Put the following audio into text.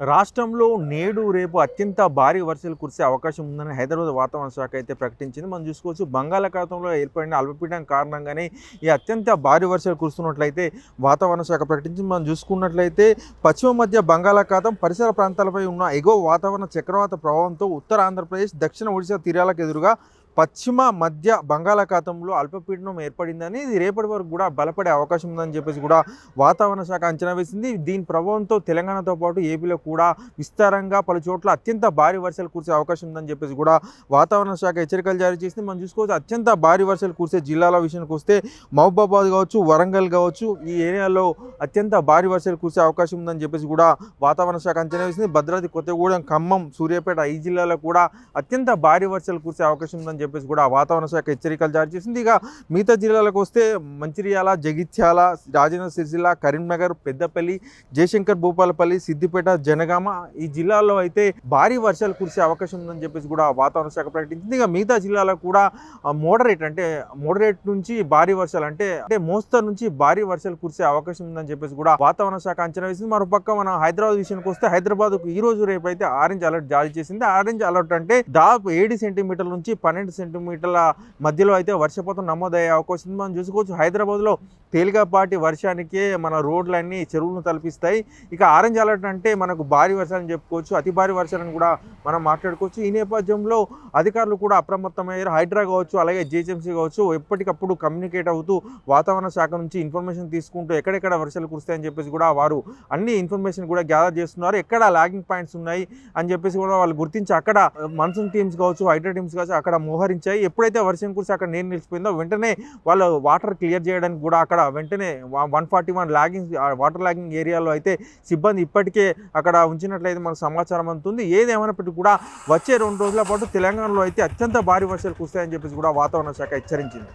రాష్ట్రంలో నేడు రేపు అత్యంత భారీ వర్షాలు కురిసే అవకాశం ఉందని హైదరాబాద్ వాతావరణ శాఖ అయితే ప్రకటించింది. మనం చూసుకోవచ్చు బంగాళాఖాతంలో ఏర్పడిన అల్పపీఠం కారణంగానే ఈ అత్యంత భారీ వర్షాలు కురుస్తున్నట్లయితే వాతావరణ శాఖ ప్రకటించింది. మనం చూసుకున్నట్లయితే పశ్చిమ మధ్య బంగాళాఖాతం పరిసర ప్రాంతాలపై ఉన్న ఎగువ వాతావరణ చక్రవాత ప్రభావంతో ఉత్తర ఆంధ్రప్రదేశ్ దక్షిణ ఒడిశా తీరాలకు ఎదురుగా పశ్చిమ మధ్య బంగాళాఖాతంలో అల్పపీడనం ఏర్పడిందని ఇది రేపటి వరకు కూడా బలపడే అవకాశం ఉందని చెప్పేసి కూడా వాతావరణ శాఖ అంచనా వేసింది. దీని ప్రభావంతో తెలంగాణతో పాటు ఏపీలో కూడా విస్తారంగా పలు చోట్ల అత్యంత భారీ వర్షాలు కురిసే అవకాశం ఉందని చెప్పేసి కూడా వాతావరణ శాఖ హెచ్చరికలు జారీ చేసింది. మనం చూసుకోవచ్చు అత్యంత భారీ వర్షాలు కురిసే జిల్లాల విషయానికి వస్తే మహబూబాబాద్ కావచ్చు వరంగల్ కావచ్చు ఈ ఏరియాలో అత్యంత భారీ వర్షాలు కురిసే అవకాశం ఉందని చెప్పేసి కూడా వాతావరణ శాఖ అంచనా వేసింది. భద్రాద్రి కొత్తగూడెం ఖమ్మం సూర్యాపేట ఈ జిల్లాలో కూడా అత్యంత భారీ వర్షాలు కురిసే అవకాశం ఉందని చెప్పేసి కూడా వాతావరణ శాఖ హెచ్చరికలు జారీ చేసింది. ఇక మిగతా జిల్లాలకు వస్తే మంచిర్యాల జగిత్యాల రాజేంద్ర సిరిసిల్ల కరీంనగర్ పెద్దపల్లి జయశంకర్ భూపాలపల్లి సిద్దిపేట జనగామ ఈ జిల్లాల్లో అయితే భారీ వర్షాలు కురిసే అవకాశం ఉందని చెప్పేసి కూడా వాతావరణ శాఖ ప్రకటించింది. ఇక మిగతా జిల్లాలకు కూడా మోడరేట్ అంటే మోడరేట్ నుంచి భారీ వర్షాలు అంటే అంటే మోస్తరు నుంచి భారీ వర్షాలు కురిసే అవకాశం ఉందని చెప్పేసి కూడా వాతావరణ శాఖ అంచనా వేసింది. మరోపక్క మన హైదరాబాద్ విషయానికి వస్తే హైదరాబాద్కు ఈ రోజు రేపు అయితే ఆరెంజ్ అలర్ట్ జారీ చేసింది. ఆరెంజ్ అలర్ట్ అంటే దాదాపు ఏడు సెంటీమీటర్ల నుంచి పన్నెండు సెంటీమీటర్ల మధ్యలో అయితే వర్షపాతం నమోదయ్యే అవకాశం ఉంది. మనం చూసుకోవచ్చు హైదరాబాద్లో తేలికపాటి వర్షానికే మన రోడ్లన్నీ చెరువులను తలపిస్తాయి. ఇక ఆరెంజ్ అలర్ట్ అంటే మనకు భారీ వర్షాలని చెప్పుకోవచ్చు అతి భారీ వర్షాలను కూడా మనం మాట్లాడుకోవచ్చు. ఈ నేపథ్యంలో అధికారులు కూడా అప్రమత్తమయ్యారు. హైడ్రా కావచ్చు అలాగే జిహెచ్ఎంసీ కావచ్చు ఎప్పటికప్పుడు కమ్యూనికేట్ అవుతూ వాతావరణ శాఖ నుంచి ఇన్ఫర్మేషన్ తీసుకుంటూ ఎక్కడెక్కడ వర్షాలు కురుస్తాయని చెప్పేసి కూడా వారు అన్ని ఇన్ఫర్మేషన్ కూడా గ్యాదర్ చేస్తున్నారు. ఎక్కడ లాగింగ్ పాయింట్స్ ఉన్నాయి అని చెప్పేసి కూడా వాళ్ళు గుర్తించి అక్కడ మన్సూన్ టీమ్స్ కావచ్చు హైడ్రా టీమ్స్ కావచ్చు అక్కడ మోహరించాయి ఎప్పుడైతే వర్షం కురిసి అక్కడ నీరు నిలిచిపోయిందో వెంటనే వాళ్ళు వాటర్ క్లియర్ చేయడానికి కూడా అక్కడ వెంటనే one forty one logging water logging ఏరియాలో అయితే సిబ్బంది ఇప్పటికే అక్కడ ఉంచినట్లయితే మనకు సమాచారం అందుతుంది. ఏదేమైనప్పటికీ కూడా వచ్చే రెండు రోజుల పాటు తెలంగాణలో అయితే అత్యంత భారీ వర్షాలు కురుస్తాయని చెప్పేసి కూడా వాతావరణ శాఖ హెచ్చరించింది.